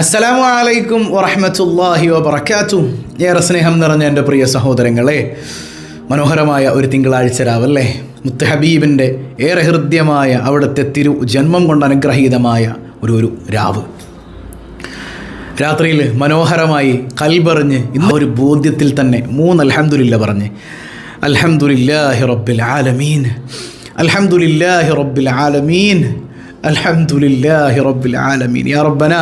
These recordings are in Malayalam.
അസ്സലാമു അലൈക്കും വറഹമത്തല്ലാഹി വബർക്കാത്തു ഏറെ സ്നേഹം നിറഞ്ഞ എന്റെ പ്രിയ സഹോദരങ്ങളെ മനോഹരമായ ഒരു തിങ്കളാഴ്ച രാവല്ലേ? മുത്തഹബീബിന്റെ ഏറെ ഹൃദ്യമായ അവിടുത്തെ തിരു ജന്മം കൊണ്ട് അനുഗ്രഹീതമായ ഒരു ഒരു രാവ്. രാത്രിയിൽ മനോഹരമായി കൽപറിഞ്ഞ് ഇന്ന് ഒരു ബോധ്യത്തിൽ തന്നെ മൂന്ന് അലഹമുല്ല പറഞ്ഞ് അൽഹംദുലില്ലാഹി റബ്ബിൽ ആലമീൻ അൽഹംദുലില്ലാഹി റബ്ബിൽ ആലമീൻ അൽഹംദുലില്ലാഹി റബ്ബിൽ ആലമീൻ. യാ റബ്ബന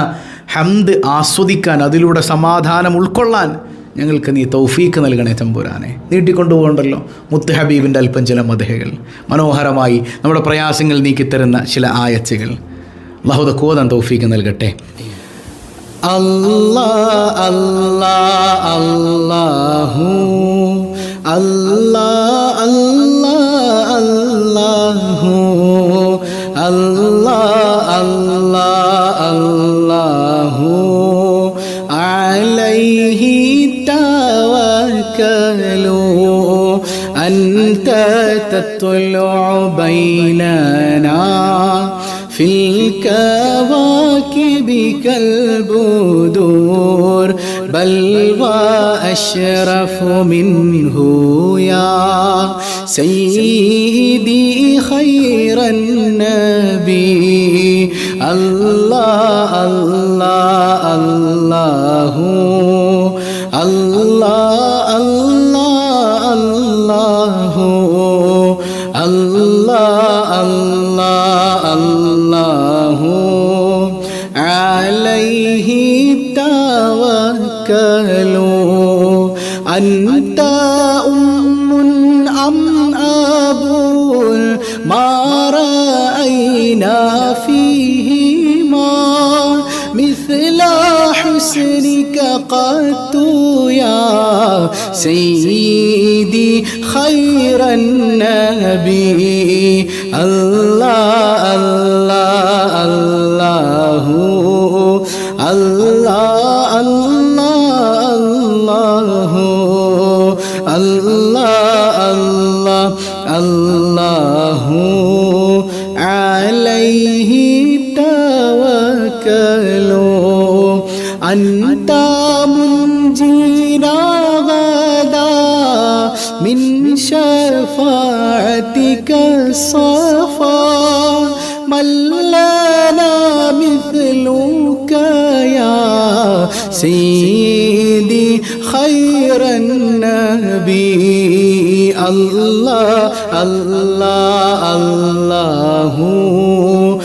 ഹംദ് ആസ്വദിക്കാൻ അതിലൂടെ സമാധാനം ഉൾക്കൊള്ളാൻ ഞങ്ങൾക്ക് നീ തൗഫീക്ക് നൽകണേ തമ്പുരാനെ. നീട്ടിക്കൊണ്ടുപോകണ്ടല്ലോ മുത്ത് ഹബീബിന്റെ അല്പം ചില മതഹകൾ മനോഹരമായി നമ്മുടെ പ്രയാസങ്ങൾ നീക്കിത്തരുന്ന ചില ആയച്ചുകൾ ലഹുദ കോതൻ തൗഫീക്ക് നൽകട്ടെ. അല്ലാ അല്ലാ അല്ലാഹു അല്ലാ അല്ലാ അല്ലാഹു. تطلع بيننا في الكواكب كالبدور. بل وأشرف منه يا سيدي خير النبي. الله الله. سيدي خير النبي الله الله الله الله الله الله الله الله الله عليه توكلوا عن الصفا من لنا مثلك يا سيدي خير النبي. الله الله الله الله.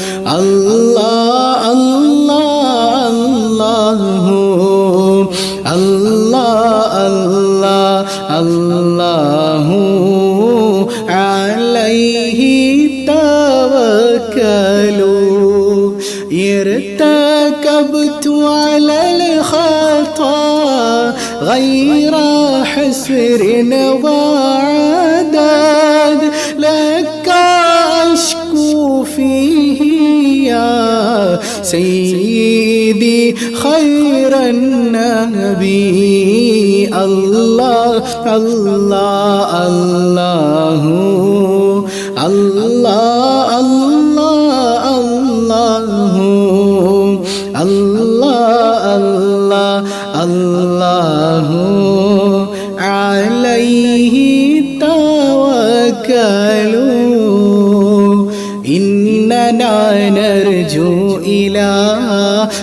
আল্লাহ আল্লাহ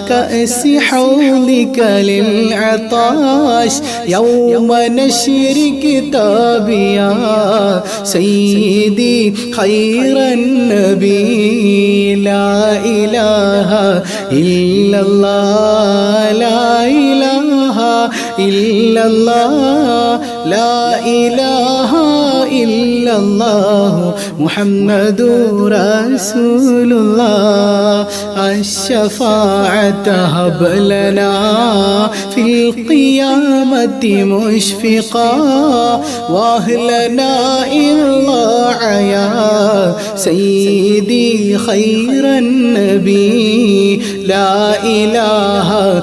كأس حولك للعطاش. يوم نشر كتابي يا سيدي خير النبي. لا إله إلا الله. لا إله إلا الله. لا إله إلا الله محمد رسول الله الشفاعة هب لنا في القيامة مشفقا وأهلنا إلا يا سيدي خير النبي لا إله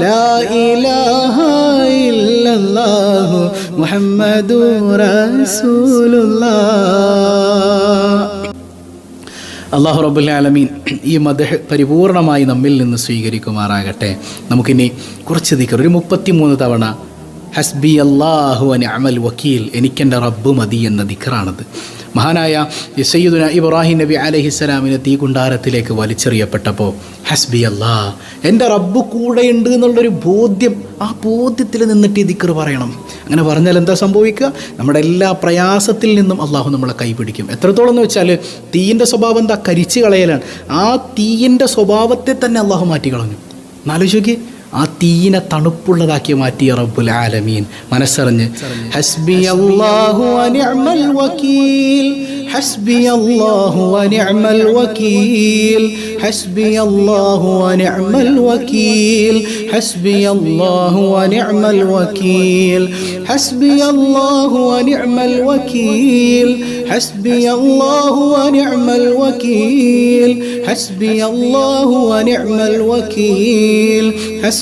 ലാ ഇലാഹ അള്ളാഹു റബ്ബുൽ ആലമീൻ ഈ മദഹ് പരിപൂർണമായി നമ്മിൽ നിന്ന് സ്വീകരിക്കുമാറാകട്ടെ. നമുക്കിനി കുറച്ച് ദിക്കർ ഒരു മുപ്പത്തിമൂന്ന് തവണ ഹസ്ബി അള്ളാഹു അനി അമൽ വക്കീൽ എനിക്കെന്റെ റബ്ബ് മതി എന്ന ദിക്കറാണത്. മഹാനായ സയ്യിദുന ഇബ്രാഹിം നബി അലഹിസ്സലാമിനെ തീ കുണ്ടാരത്തിലേക്ക് വലിച്ചെറിയപ്പെട്ടപ്പോൾ ഹസ്ബി അല്ലാ എന്റെ റബ്ബ് കൂടെയുണ്ട് എന്നുള്ളൊരു ബോധ്യം ആ ബോധ്യത്തിൽ നിന്നിട്ട് ഈ ദിക്കർ പറയണം. അങ്ങനെ പറഞ്ഞാൽ എന്താ സംഭവിക്കുക? നമ്മുടെ എല്ലാ പ്രയാസത്തിൽ നിന്നും അള്ളാഹു നമ്മളെ കൈപിടിക്കും. എത്രത്തോളം എന്ന് വെച്ചാൽ തീയിന്റെ സ്വഭാവം എന്താ? കരിച്ചു കളയലാണ്. ആ തീയിന്റെ സ്വഭാവത്തെ തന്നെ അള്ളാഹു മാറ്റി കളഞ്ഞു എന്നാലോചിക്ക് ആ തീയിനെ തണുപ്പുള്ളതാക്കി മാറ്റി റബ്ബുൽ ആലമീൻ മനസ്സറിഞ്ഞ് ഹസ്ബി അള്ളാഹു അനിഅമൽ വക്കീൽ ഹസ്ബി അള്ളാഹു അനിഅമൽ വക്കീൽ ഹസ്ബി അള്ളാഹു അനിഅമൽ വക്കീൽ ഹസ്ബി അള്ളാഹു അനിഅമൽ വക്കീൽ ഹസ്ബി അള്ളാഹു അനിഅമൽ വക്കീൽ حسبي الله ونعم الوكيل حسبي الله ونعم الوكيل حسبي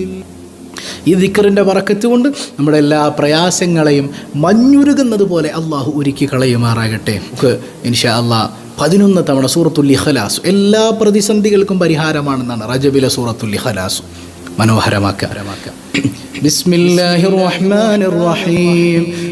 ഈ ദിക്കറിന്റെ വറക്കത്ത് കൊണ്ട് നമ്മുടെ എല്ലാ പ്രയാസങ്ങളെയും മഞ്ഞുരുകുന്നത് പോലെ അള്ളാഹു ഒരുക്കി കളയുമാറാകട്ടെ. ഇൻഷാ അള്ളാഹ് പതിനൊന്ന് തവണ സൂറത്തുൽ ഹലാസു എല്ലാ പ്രതിസന്ധികൾക്കും പരിഹാരമാണെന്നാണ് റജബിലെ സൂറത്തുൽ ഹലാസു മനോഹരമാക്കാം ബിസ്മില്ലാഹിർ റഹ്മാനിർ റഹീം.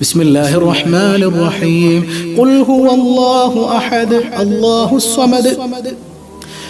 بسم الله الرحمن الرحيم. قل هو الله أحد الله الصمد.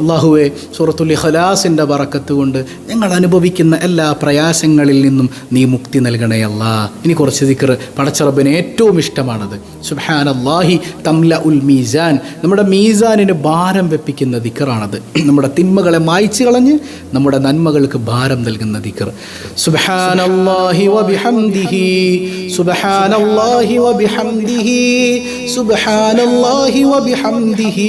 അള്ളാഹുവെ സൂറത്തുൽ ഖലാസിന്റെ വറക്കത്ത് കൊണ്ട് ഞങ്ങൾ അനുഭവിക്കുന്ന എല്ലാ പ്രയാസങ്ങളിൽ നിന്നും നീ മുക്തി നൽകണേ അല്ലാ. ഇനി കുറച്ച് ദിക്കർ പടച്ചറബിന് ഏറ്റവും ഇഷ്ടമാണത്. സുബാൻ അള്ളാഹി തംല ഉൽ മീസാൻ. നമ്മുടെ മീസാനിന് ഭാരം വെപ്പിക്കുന്ന ദിക്കറാണത് നമ്മുടെ തിന്മകളെ മായ്ച്ചു കളഞ്ഞ് നമ്മുടെ നന്മകൾക്ക് ഭാരം നൽകുന്ന ദിക്കർ സുബാൻ വബിഹംദിഹി വബിഹംദിഹി വബിഹംദിഹി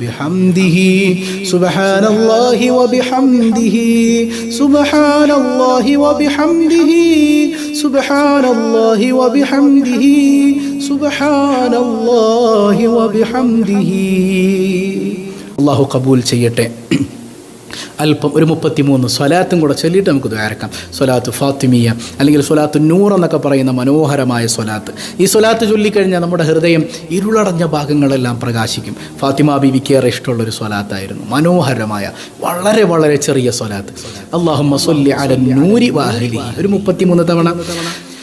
وبحمده سبحان الله وبحمده سبحان الله وبحمده سبحان الله وبحمده سبحان الله وبحمده الله قبول ചെയ്യട്ടെ അല്പം ഒരു മുപ്പത്തിമൂന്ന് സ്വലാത്തും കൂടെ ചൊല്ലിയിട്ട് നമുക്ക് ദ്വാരക്കാം സ്വലാത്ത് ഫാത്തിമിയ അല്ലെങ്കിൽ സ്വലാത്ത് നൂർ എന്നൊക്കെ പറയുന്ന മനോഹരമായ സ്വലാത്ത്. ഈ സ്വലാത്ത് ചൊല്ലിക്കഴിഞ്ഞാൽ നമ്മുടെ ഹൃദയം ഇരുളടഞ്ഞ ഭാഗങ്ങളെല്ലാം പ്രകാശിക്കും. ഫാത്തിമ ബിവിക്ക് ഏറെ ഇഷ്ടമുള്ളൊരു സ്വലാത്തായിരുന്നു. മനോഹരമായ വളരെ വളരെ ചെറിയ സ്വലാത്ത്. അള്ളാഹുമ്മ സൊല്ലി അല നൂരി വാഹലി ഒരു മുപ്പത്തിമൂന്ന് തവണ.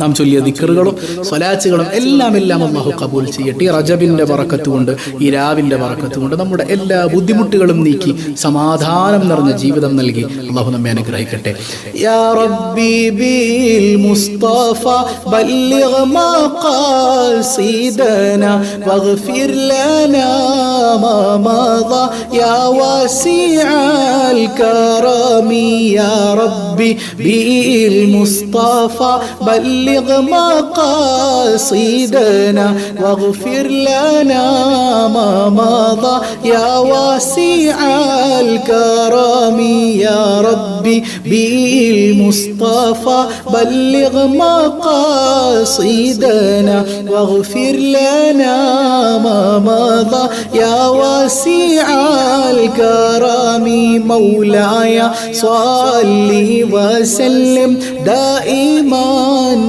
നാം ചൊല്ലിയ ദിക്കറുകളും സ്വലാച്ചുകളും എല്ലാം എല്ലാം അള്ളാഹു കബൂൽ ചെയ്യട്ടെ. ഈ റജബിന്റെ വറക്കത്തുകൊണ്ട് ഈ രാവിന്റെ വറക്കത്തുകൊണ്ട് നമ്മുടെ എല്ലാ ബുദ്ധിമുട്ടുകളും നീക്കി സമാധാനം നിറഞ്ഞ ജീവിതം നൽകി അള്ളാഹു നമ്മെ അനുഗ്രഹിക്കട്ടെ. മുസ്തഫ واغفر لنا ما يا ربي بالمصطفى بلغ مقاصدنا واغفر لنا ما مضى. يا واسع الكرم يا ربي بالمصطفى بلغ مقاصدنا واغفر لنا ما مضى. يا واسع الكرم مولاي صل وسلم دائما.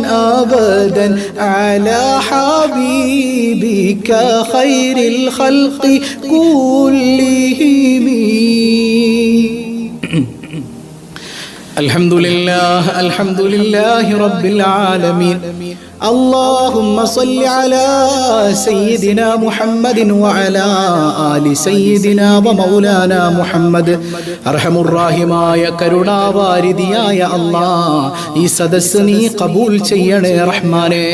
ابدا على حبيبك خير الخلق كلهم. الحمد لله الحمد لله رب العالمين اللهم صل على سيدنا محمد وعلى آل سيدنا ومولانا محمد അർഹമുറാഹിമായ കരുണാവാരിതിയായ അല്ലാ ഈ സദസ് നീ കബൂൽ ചെയ്യണേ റഹ്മാനെ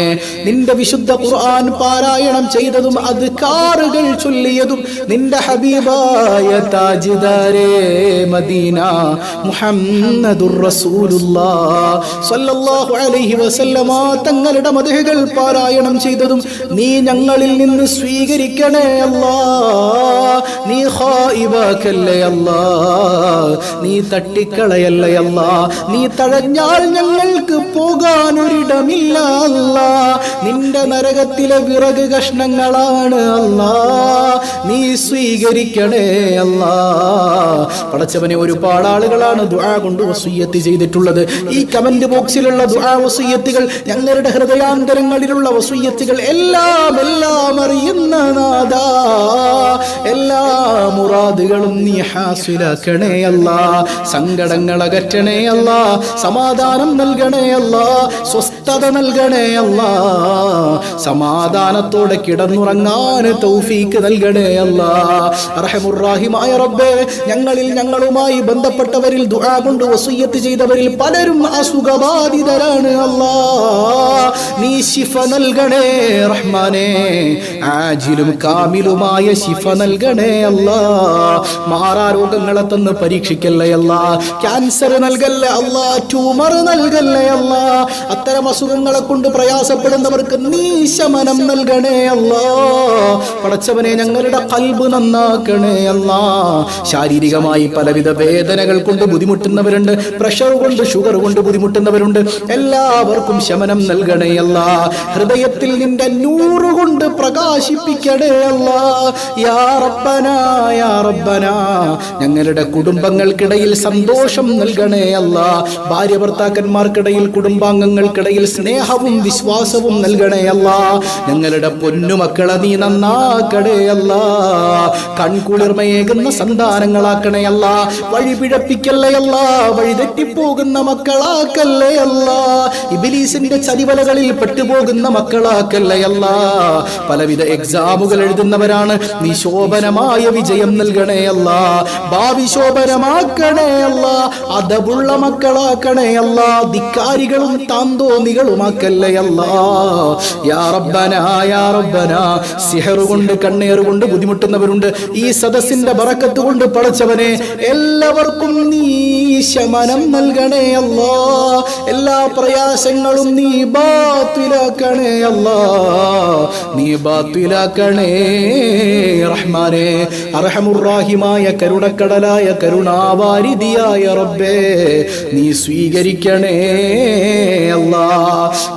നിന്റെ വിശുദ്ധ ഖുർആൻ പാരായണം ചെയ്തതും അത് കാറുകൾ ചൊല്ലിയതും നിന്റെ ഹബീബായ താജിദാരേ മദീന മുഹമ്മദുർ തങ്ങളുടെ മദഹുകൾ പാരായണം ചെയ്തതും നീ ഞങ്ങളിൽ നിന്ന് സ്വീകരിക്കണേ അല്ലാ. നീ ഖായിബാക്കല്ലേ അല്ലാ. നീ തട്ടിക്കളയല്ലേ നീ തഴഞ്ഞാൽ ഞങ്ങൾക്ക് പോകാൻ ഒരിടമില്ല അല്ലാ. നിന്റെ നരകത്തിലെ വിറക് കഷ്ണങ്ങളാണ് അല്ലാ. നീ സ്വീകരിക്കണേ അല്ലാ. പടച്ചവനെ ഒരുപാട് ആളുകളാണ് ദുആ കൊണ്ട് വസൂയത്ത് ചെയ്തിട്ടുള്ളത്. ഈ കമന്റ് ബോക്സിലുള്ള ദുആ വസൂയത്തുകൾ ഞങ്ങളുടെ ഹൃദയാന്തരങ്ങളിലുള്ള വസൂയത്തുകൾ എല്ലാം എല്ലാം അറിയുന്ന നാദാ എല്ലാ മുറാദുകളും നീ ഹാസിലാക്കണേ അല്ല. സങ്കടങ്ങൾ അകറ്റണേ അല്ല. സമാധാനം നൽകണേ അല്ല. സ്വസ്ഥത നൽകണേ അല്ല. സമാധാനത്തോടെ കിടന്നുറങ്ങാൻ തൗഫീക്ക് നൽകണേ അല്ല. റഹമുറാഹിമായ റബ്ബേ ഞങ്ങളിൽ ഞങ്ങളുമായി ബന്ധപ്പെട്ടവരിൽ ദുആ കൊണ്ട് വസൂയത്ത് ചെയ്തവരിൽ പലരും അസുഖബാധിതരാണ് അല്ലാ. നീ ശിഫ നൽകണേ റഹ്മാനേ ആജിലും കാമിലുമായ ശിഫ നൽകണേ അല്ലാ. മാറാ രോഗങ്ങളെ തന്ന് പരീക്ഷിക്കല്ലേ അല്ല. ക്യാൻസർ നൽകല്ലേ അല്ല ട്യൂമർ നൽകല്ലേ അല്ല. അത്തരം അസുഖങ്ങളെ കൊണ്ട് പ്രയാസപ്പെടുന്നവർക്ക് നീ ശമനം നൽകണേ അല്ല. പടച്ചവനെ ഞങ്ങളുടെ കൽബ് നന്നാക്കണേ അല്ല. ശാരീരികമായി പലവിധ വേദനകൾ കൊണ്ട് ബുദ്ധിമുട്ടുന്നവരുണ്ട് പ്രഷർ കൊണ്ട് ഷുഗർ കൊണ്ട് ബുദ്ധിമുട്ടുന്നവരുണ്ട്. എല്ലാവർക്കും ശമനം നൽകണേ അല്ല. ഹൃദയത്തിൽ നിന്റെ നൂറ് കൊണ്ട് പ്രകാശിപ്പിക്കണേ അല്ല. യാ യാ ഞങ്ങളുടെ കുടുംബങ്ങൾക്കിടയിൽ സന്തോഷം നൽകണേ അല്ല. ഭാര്യ ഭർത്താക്കന്മാർക്കിടയിൽ കുടുംബാംഗങ്ങൾക്കിടയിൽ സ്നേഹവും വിശ്വാസവും നൽകണേ അല്ല. ഞങ്ങളുടെ പൊന്നുമക്കളെ നീ നന്നാക്കണേ അല്ല. കൺകുളിർമയേകുന്ന സന്താനങ്ങളാക്കണേ അല്ല. വഴി പിഴപ്പിക്കല്ലേ അല്ല. വഴി തെറ്റിപ്പോകുന്ന മക്കളാക്കല്ലേ അല്ല. ഇബിലീസിന്റെ ചതിവലകളിൽ പെട്ടുപോകുന്ന മക്കളാക്കല്ലേ അല്ല. പലവിധ എക്സാമുകൾ എഴുതുന്നവരാണ്. നീ ശോഭനമായ വിജയം നൽകണേ അല്ല. ഭാവി ശോഭനമാക്കണേ അല്ല. അതവുള്ള മക്കളാക്കണേ അല്ല. ധിക്കാരികളും താന്തോന്നികളുമാക്കല്ലേ അല്ല. യാ റബ്ബന യാ കൊണ്ട് കണ്ണേർ കൊണ്ട് ബുദ്ധിമുട്ടുന്നവരുണ്ട്. ഈ സദസ്സിന്റെ ബറക്കത്ത് കൊണ്ട് പടച്ചവനെ എല്ലാവർക്കും നീ ശമനം നൽകണേ അല്ല. എല്ലാ പ്രയാസങ്ങളും നീ ബാത്തിലാക്കണേ അല്ല. നീ ബാത്തിലാക്കണേ അർഹമുറാഹിമായ കരുണക്കടലായ കരുണാവാരിതിയായ റബ്ബേ നീ സ്വീകരിക്കണേ അല്ലാ.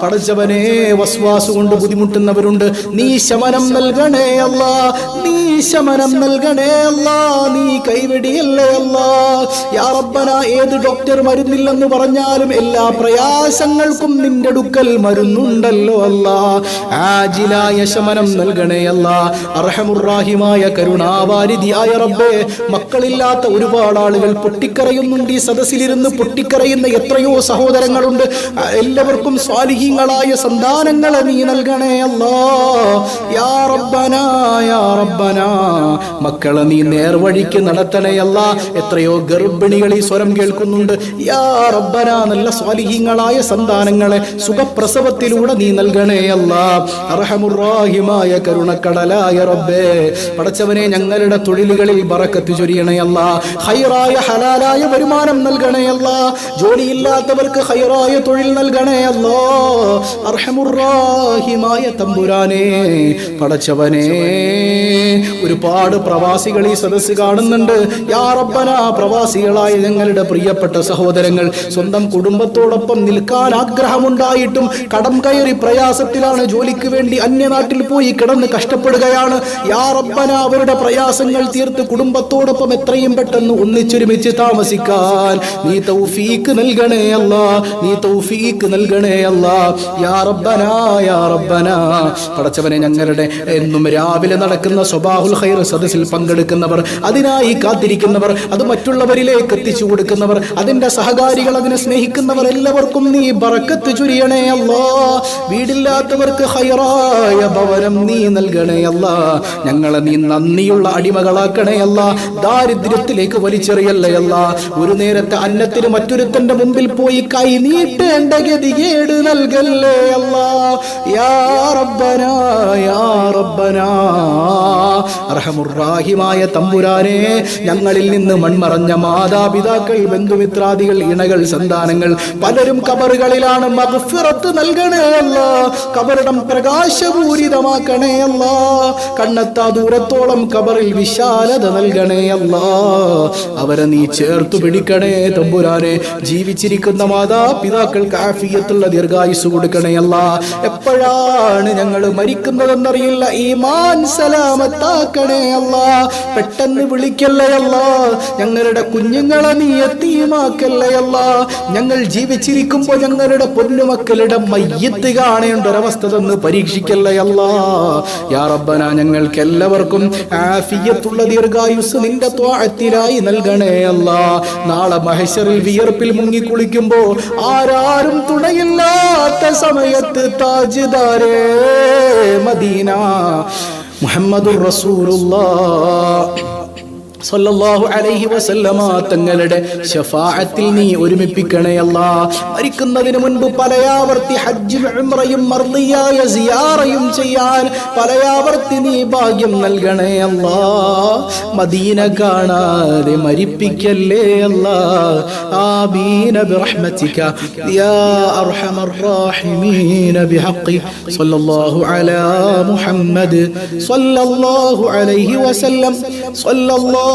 പടച്ചവനെ വസ്വാസ് കൊണ്ട് ബുദ്ധിമുട്ടുന്നവരുണ്ട് നീ ശമനം നൽകണേ അല്ല. നീ ശമനം നൽകണേ അല്ല. നീ കൈവെടിയല്ലേ അല്ല. യാ ഏത് ഡോക്ടർ മരുന്നില്ലെന്ന് പറഞ്ഞാലും എല്ലാ പ്രയാസങ്ങൾക്കും നിന്റെ അടുക്കൽ മരുന്നുണ്ടല്ലോ അല്ല. ആജിലായ ശമനം നൽകണേ അല്ല. അർഹമുറാഹിമായ കരുണാവാരിധിയായ റബ്ബേ മക്കളില്ലാത്ത ഒരുപാട് ആളുകൾ പൊട്ടിക്കറയുന്നുണ്ട് ഈ സദസ്സിലിരുന്ന് പൊട്ടിക്കറയുന്ന എത്രയോ സഹോദരങ്ങളുണ്ട്. എല്ലാവർക്കും സ്വാലിഹീങ്ങളായ സന്താനങ്ങളെ നീ നൽകണേ മക്കളെ നീ നേർവഴിക്ക് നടത്തണയല്ല എത്രയോ ഗർഭിണികൾ ഈ സ്വരം കേൾക്കുന്നുണ്ട്. യാ റബ്ബന നല്ല സ്വാലിഹ്യങ്ങളായ സന്താനങ്ങളെ സുഖപ്രസവത്തിലൂടെ നീ നൽകണേയല്ല അർഹമുറാഹിമായ കരുണക്കടലായ റബ്ബേ പടച്ചവനെ ഞങ്ങളുടെ തൊഴിലുകളിൽ ബറക്കത്ത് ചൊരിയണയല്ല ഹൈറായ ഹലാലായ വരുമാനം നൽകണയല്ല ജോലിയില്ലാത്തവർക്ക് ഹൈറായ തൊഴിൽ നൽകണേയല്ലോ അർഹമുറാഹിമായ തമ്പുരാനെ പടച്ചവനെ. ഒരുപാട് പ്രവാസികൾ ഈ സദസ്സ് കാണുന്നുണ്ട്. യാ പ്രവാസികളായ ഞങ്ങളുടെ പ്രിയപ്പെട്ട സഹോദരങ്ങൾ സ്വന്തം കുടുംബത്തോടൊപ്പം നിൽക്കാൻ ആഗ്രഹമുണ്ടായിട്ടും കടം കയറി പ്രയാസത്തിലാണ് ജോലിക്ക് വേണ്ടി അന്യനാട്ടിൽ പോയി കിടന്ന് കഷ്ടപ്പെടുകയാണ്. യാ അവരുടെ പ്രയാസങ്ങൾ തീർത്ത് കുടുംബത്തോടൊപ്പം എത്രയും പെട്ടെന്ന് ഒന്നിച്ചൊരുമിച്ച് താമസിക്കാൻ നീ തൗഫീക്ക് നൽകണേ അല്ല നീ തൗഫീക്ക് നൽകണേ അല്ല. യാ റബ്ബന യാ പടച്ചവനെ ഞങ്ങളുടെ എന്നും രാവിലെ നടക്കുന്ന സ്വബാഹുൽ ഹൈർ സദസ്സിൽ പങ്കെടുക്കുന്നവർ അതിനായി കാത്തിരിക്കുന്നവർ അത് മറ്റുള്ളവരിലേക്ക് എത്തിച്ചു കൊടുക്കുന്നവർ അതിന്റെ സഹകാരികൾ അതിനെ സ്നേഹിക്കുന്നവർ എല്ലാവർക്കും നീ ബറക്കത്ത് ചുരിയണേ അല്ലാ. വീടില്ലാത്തവർക്ക് ഹൈറായ ഭവനം നീ നൽകണേ അല്ല. ഞങ്ങളെ നീ നന്ദിയുള്ള അടിമകളാക്കണേ അല്ല. ദാരിദ്ര്യത്തിലേക്ക് വലിച്ചെറിയല്ലേ അല്ല. ഒരു നേരത്തെ അന്നത്തിന് മറ്റൊരുത്തന്റെ മുമ്പിൽ പോയി കൈ നീട്ടേണ്ട ഗതികേട് നൽകല്ലേ അല്ല. യാ റബ്ബനാ യാ റബ്ബനാ. തമ്പുരാനെ ഞങ്ങളിൽ നിന്ന് മൺമറഞ്ഞ മാതാപിതാക്കൾ ബന്ധുമിത്രാദികൾ ഇണകൾ സന്താനങ്ങൾ പലരും കബറുകളിലാണ് മഗ്ഫിറത്ത് നൽകണേ കബറിടം പ്രകാശപൂരിതമാക്കണേ അല്ല. കണ്ണെത്താ ദൂരത്തോളം കബറിൽ വിശാലത നൽകണേ അല്ല. അവരെ നീ ചേർത്തു പിടിക്കണേ തമ്പുരാനെ. ജീവിച്ചിരിക്കുന്ന മാതാപിതാക്കൾക്ക് ആഫിയത്തുള്ള ദീർഘായുസ് കൊടുക്കണേ അല്ല. എപ്പോഴാണ് ഞങ്ങൾ മരിക്കുന്നതെന്നറിയില്ല. ഈ മാൻ സലാമത്താക്കണേ അല്ല. പെട്ടെന്ന് വിളിക്കല്ലേ അല്ല. ഞങ്ങളുടെ കുഞ്ഞുങ്ങളെ നീ എത്തിയുമാക്കല്ലേ അല്ല. ഞങ്ങൾ ജീവിച്ചിരിക്കുമ്പോൾ ഞങ്ങളുടെ പൊന്നുമക്കളുടെ മയ്യത്ത് കാണേണ്ട ഒരവസ്ഥ തന്ന് പരീക്ഷിക്കല്ലേ അല്ല. യാ ഞങ്ങൾക്ക് എല്ലാവർക്കും ആഫിയത്തുള്ള ദീർഘായുസ് നിന്റെ ത്വാഴത്തിലായി നൽകണേ അല്ല. നാളെ മഹേശ്വറിൽ വിയർപ്പിൽ മുങ്ങിക്കുളിക്കുമ്പോൾ ആരാരും തുണയില്ലാത്ത സമയത്ത് താജ്ദാരേ മദീന മുഹമ്മദുർ റസൂലുള്ളാഹ് സല്ലല്ലാഹു അലൈഹി വസല്ലമ തങ്ങളുടെ ഷഫാഅത്തിൽ നീ ഒരുമിപ്പിക്കണേ അല്ലാ. മരിക്കുന്നതിന് മുൻപ് പലയാവർത്തി ഹജ്ജും ഉംറയും മർദിയായ സിയാറയും ചെയ്യാൻ പലയാവർത്തി നീ ഭാഗ്യം നൽകണേ അല്ലാ. മദീന കാണാതെ മരിപ്പിക്കല്ലേ അല്ലാ. ആമീന ബിറഹ്മതിക യാ അർഹമർ റാഹിമീൻ ബിഹഖി സല്ലല്ലാഹു അലാ മുഹമ്മദ്. സല്ലല്ലാഹു അലൈഹി വസല്ലം. സല്ലല്ലാഹു